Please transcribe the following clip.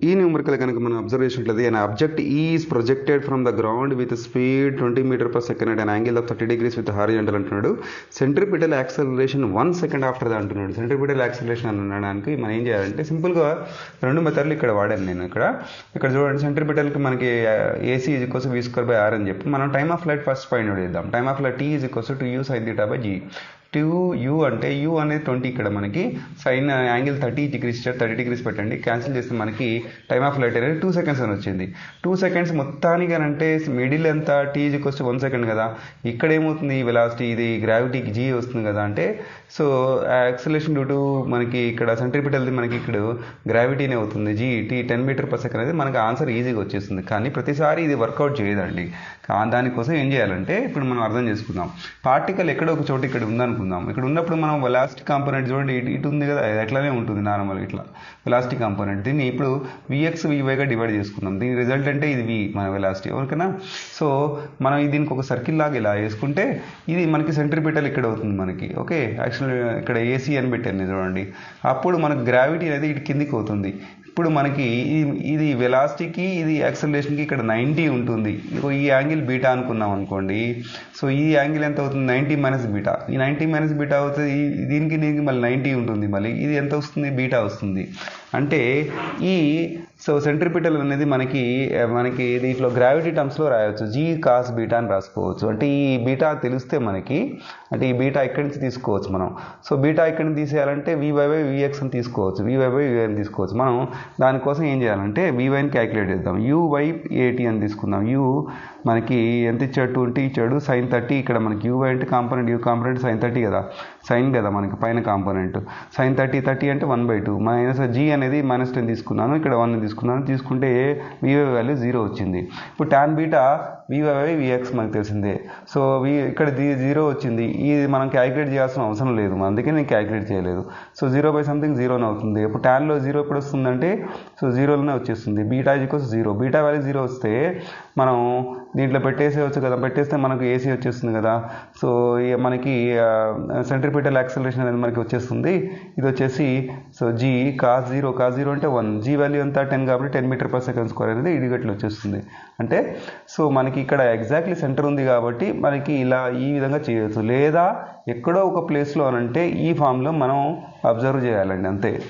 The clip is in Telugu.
ఈ న్యూమరికల్ కనుక మనం అబ్జర్వ్ చేసినట్లయితే an object E is projected from the ground with speed 20 meter per second at an angle of 30 degrees అంటున్నాడు. Centripetal acceleration one second after the అంటున్నాడు. సెంట్రిపిటల్ యాక్సలరేషన్ అనడానికి మనం ఏం చేయాలంటే సింపుల్గా రెండు మెథడ్లు ఇక్కడ వాడాను నేను ఇక్కడ. ఇక్కడ చూడండి సెంట్రిపిటల్కి మనకి AC is equals V square by R అని చెప్పి మనం time of light first find out చేద్దాం time of light T is equals to U sine theta by G two U అంటే యూ అనేది ట్వంటీ ఇక్కడ మనకి sine angle thirty degrees thirty degrees పెట్టండి. క్యాన్సిల్ చేస్తే మనకి టైమ్ ఆఫ్ లైట్ అనేది టూ సెకండ్స్ అని వచ్చింది. టూ సెకండ్స్ మొత్తానికి అని అంటే మిడిల్ ఎంత? టీ వస్తే వన్ సెకండ్ కదా. ఇక్కడ ఏమవుతుంది? వెలాసిటీ ఇది గ్రావిటీకి జీ వస్తుంది కదా అంటే సో యాక్సిలేషన్ డ్యూ టు మనకి ఇక్కడ సెంట్రిపిటల్ది మనకి ఇక్కడ గ్రావిటీనే అవుతుంది. G T ten meter per second అనేది మనకి ఆన్సర్ ఈజీగా వచ్చేస్తుంది. కానీ ప్రతిసారి ఇది వర్కౌట్ చేయదండి. దానికోసం ఏం చేయాలంటే ఇప్పుడు మనం అర్థం చేసుకుందాం. పార్టికల్ ఎక్కడో ఒక చోటు ఇక్కడ అనుకుందాం. ఇక్కడ ఉన్నప్పుడు మనం వెలాసిటీ కాంపోనెంట్ చూడండి ఇటు ఇటు ఉంది కదా అది అట్లానే ఉంటుంది నార్మల్ ఇట్లా. Velocity component. దీన్ని ఇప్పుడు విఎక్స్ వివైగా డివైడ్ చేసుకుందాం. దీని రిజల్ట్ అంటే ఇది వి మన వెలాసిటీ. ఓకేనా? సో మనం దీనికి ఒక సర్కిల్ లాగా ఇలా వేసుకుంటే ఇది మనకి సెంట్రిపిటల్ ఇక్కడ అవుతుంది మనకి. ఓకే? యాక్చువల్ ఇక్కడ ఏసీ అని పెట్టాను చూడండి. అప్పుడు మనకు గ్రావిటీ అనేది ఇటు కిందికి అవుతుంది. ఇప్పుడు మనకి ఇది- వెలాసిటీకి ఇది యాక్సలరేషన్కి ఇక్కడ నైంటీ ఉంటుంది. ఇదిగో ఈ యాంగిల్ బీటా అనుకున్నాం అనుకోండి. సో ఈ యాంగిల్ ఎంత అవుతుంది? Ninety minus beta. ఈ నైంటీ మైనస్ బీటా అవుతుంది దీనికి దీనికి మళ్ళీ నైంటీ ఉంటుంది మళ్ళీ. ఇది ఎంత వస్తుంది? బీటా వస్తుంది. అంటే ఈ సో సెంట్రిపిటల్ అనేది మనకి eh, మనకి దీంట్లో గ్రావిటీ టర్మ్స్లో రాయవచ్చు జీ కాస్ బీటా అని రాసుకోవచ్చు. అంటే ఈ బీటా తెలిస్తే మనకి అంటే ఈ బీటా ఇక్కడి నుంచి తీసుకోవచ్చు మనం. సో బీటా ఇక్కడి నుంచి తీసేయాలంటే వివైవై బై విఎక్స్ అని తీసుకోవచ్చు. వివైవై వివై అని తీసుకోవచ్చు. మనం దానికోసం ఏం చేయాలంటే వివైని క్యాలిక్యులేట్ చేద్దాం. యూవై ఏటీ అని తీసుకుందాం. యూ మనకి ఎంత ఇచ్చాడు? ట్వంటీ ఇచ్చాడు. సైన్ థర్టీ ఇక్కడ మనకి యూవై అంటే component U component sine thirty కదా. సైన్ కదా మనకి పైన కాంపోనెంట్ సైన్ థర్టీ థర్టీ అంటే one by two minus G అనేది మైనస్ టెన్ తీసుకున్నాను ఇక్కడ వన్ తీసుకున్నాను. తీసుకుంటే వివై వాల్యూ జీరో వచ్చింది. ఇప్పుడు టాన్ బీటా వివై విఎక్స్ మనకు తెలిసిందే. సో వి ఇక్కడ జీరో వచ్చింది. ఇది మనం క్యాలిక్యులేట్ చేయాల్సిన అవసరం లేదు. అందుకే నేను క్యాలిక్యులేట్ చేయలేదు. సో జీరో బై సంథింగ్ జీరోనే అవుతుంది. ఇప్పుడు ట్యాన్లో జీరో ఎప్పుడు వస్తుందంటే సో జీరోలోనే వచ్చేస్తుంది. Beta equals zero beta value zero వస్తే మనం దీంట్లో పెట్టేసేయచ్చు కదా. పెట్టేస్తే మనకు ఏసీ వచ్చేస్తుంది కదా. సో ఇక మనకి సెంట్రిపిటల్ యాక్సలరేషన్ అనేది మనకి వచ్చేస్తుంది. ఇది వచ్చేసి so G cos zero cos zero అంటే వన్. జీ వాల్యూ అంతా టెన్ కాబట్టి ten meter per second square అనేది ఇడిగట్లు వచ్చేస్తుంది. అంటే సో మనకి ఇక్కడ ఎగ్జాక్ట్లీ సెంటర్ ఉంది కాబట్టి మనకి ఇలా ఈ విధంగా చేయవచ్చు లేదా ఎక్కడో ఒక ప్లేస్లో అనంటే ఈ ఫామ్లో మనం అబ్జర్వ్ చేయాలండి అంతే.